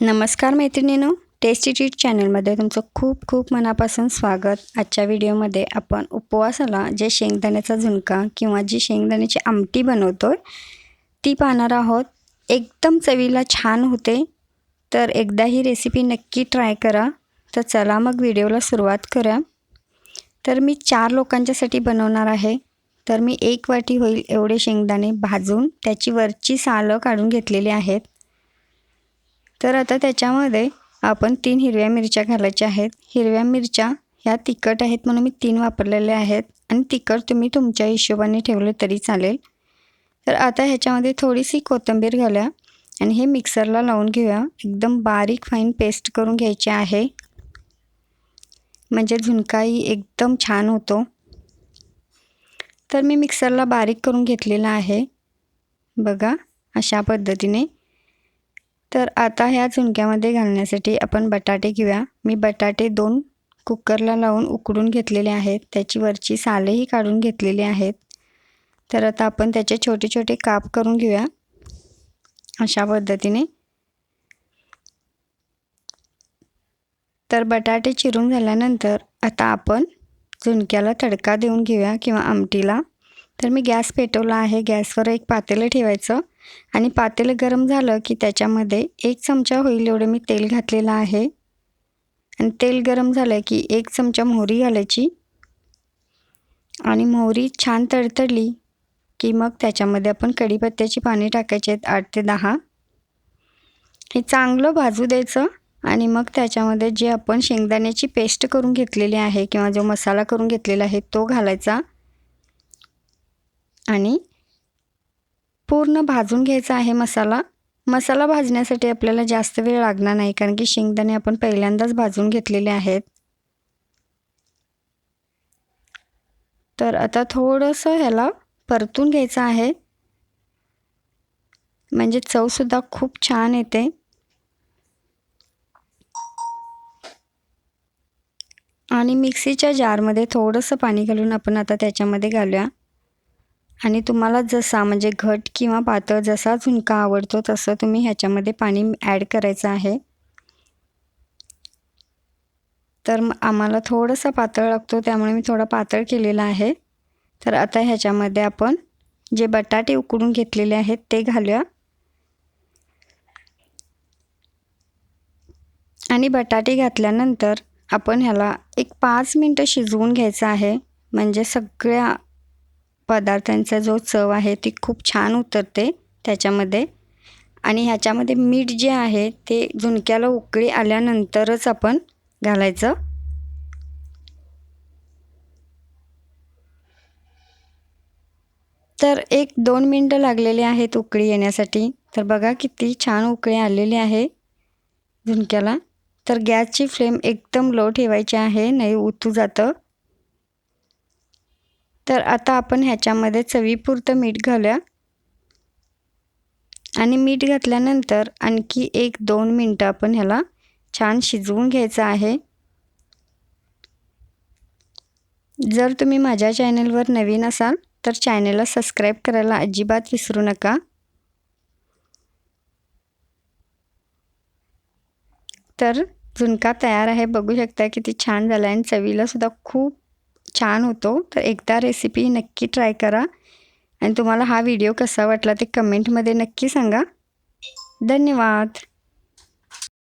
नमस्कार मैत्रिणीनो tasty treat चॅनलमध्ये तुमचं खूप खूप मनापासून स्वागत. आजच्या व्हिडिओमध्ये आपण उपवासाला जे शेंगदाण्याचा झुणका किंवा जी शेंगदाण्याची आमटी बनवतो ती पाहणार आहोत. एकदम चवीला छान होते. तर एकदा ही रेसिपी नक्की ट्राय करा. तर चला मग व्हिडिओला सुरुवात करा तर मी चार लोकांच्यासाठी बनवणार आहे. तर मी एक वाटी होईल एवढे शेंगदाणे भाजून त्याची वरची सालं काढून घेतलेली आहेत. तर आता त्याच्यामध्ये आपण तीन हिरव्या मिरच्या घालायच्या आहेत. हिरव्या मिरच्या ह्या तिखट आहेत म्हणून मी तीन वापरलेल्या आहेत. आणि तिखट तुम्ही तुमच्या हिशोबाने ठेवले तरी चालेल. तर आता ह्याच्यामध्ये थोडीशी कोथिंबीर घालूया आणि हे मिक्सरला लावून घेऊया. एकदम बारीक फाईन पेस्ट करून घ्यायची आहे. म्हणजे झुणकाही एकदम छान होतो. तर मी मिक्सरला बारीक करून घेतलेला आहे. बघा अशा पद्धतीने. तर आता ह्या झुणक्यामध्ये घालण्यासाठी आपण बटाटे घेऊया. मी बटाटे दोन कुकरला लावून उकडून घेतलेले आहेत. त्याची वरची सालेही काढून घेतलेली आहेत. तर आता आपण त्याचे छोटे छोटे काप करून घेऊया. अशा पद्धतीने. तर बटाटे चिरून झाल्यानंतर आता आपण झुणक्याला तडका देऊन घेऊया किंवा आमटीला. तर मी गॅस पेटवला आहे. गॅसवर एक पातेलं ठेवायचं. आणि पातेलं गरम झालं की त्याच्यामध्ये एक चमचा होईल एवढं मी तेल घातलेलं आहे. आणि तेल गरम झालं की एक चमचा मोहरी घालायची. आणि मोहरी छान तडतडली की मग त्याच्यामध्ये आपण कढीपत्त्याची पाने टाकायचे आहेत आठ ते दहा. हे चांगलं भाजू द्यायचं आणि मग त्याच्यामध्ये जे आपण शेंगदाण्याची पेस्ट करून घेतलेली आहे किंवा जो मसाला करून घेतलेला आहे तो घालायचा. आणि पूर्ण भाजून घ्यायचा आहे मसाला. मसाला भाजण्यासाठी आपल्याला जास्त वेळ लागणार नाही कारण की शेंगदाणे आपण पहिल्यांदाच भाजून घेतलेले आहेत. तर आता थोडंसं ह्याला परतून घ्यायचं आहे. म्हणजे चवसुद्धा खूप छान येते. आणि मिक्सीच्या जारमध्ये थोडंसं पाणी घालून आपण आता त्याच्यामध्ये घालूया. आणि तुम्हाला जसा म्हणजे घट किंवा पातळ जसा झुणका आवडतो तसं तुम्ही ह्याच्यामध्ये पाणी ॲड करायचं आहे. तर आम्हाला थोडंसं पातळ लागतो त्यामुळे मी थोडा पातळ केलेला आहे. तर आता ह्याच्यामध्ये आपण जे बटाटे उकडून घेतलेले आहेत ते घालूया. आणि बटाटे घातल्यानंतर आपण ह्याला एक पाच मिनटं शिजवून घ्यायचं आहे. म्हणजे सगळ्या पदार्थांचा जो चव आहे ती खूप छान उतरते त्याच्यामध्ये. आणि ह्याच्यामध्ये मीठ जे आहे ते झुणक्याला उकळी आल्यानंतरच आपण घालायचं. तर एक दोन मिनटं लागलेली आहेत उकळी येण्यासाठी. तर बघा किती छान उकळी आलेली आहे झुणक्याला. तर गॅसची फ्लेम एकदम लो ठेवायची आहे नाही उतू जातं. तर आता आपण ह्याच्यामध्ये चवीपुरतं मीठ घालूया. आणि मीठ घातल्यानंतर आणखी एक दोन मिनटं आपण ह्याला छान शिजवून घ्यायचं आहे. जर तुम्ही माझ्या चॅनेलवर नवीन असाल तर चॅनेलला सबस्क्राईब करायला अजिबात विसरू नका. तर झुणका तयार आहे बघू शकता किती छान झाला आहे आणि चवीलासुद्धा खूप छान होतो. तर एकदा रेसिपी नक्की ट्राय करा. आणि तुम्हाला हा व्हिडिओ कसा वाटला ते कमेंटमध्ये नक्की सांगा. धन्यवाद.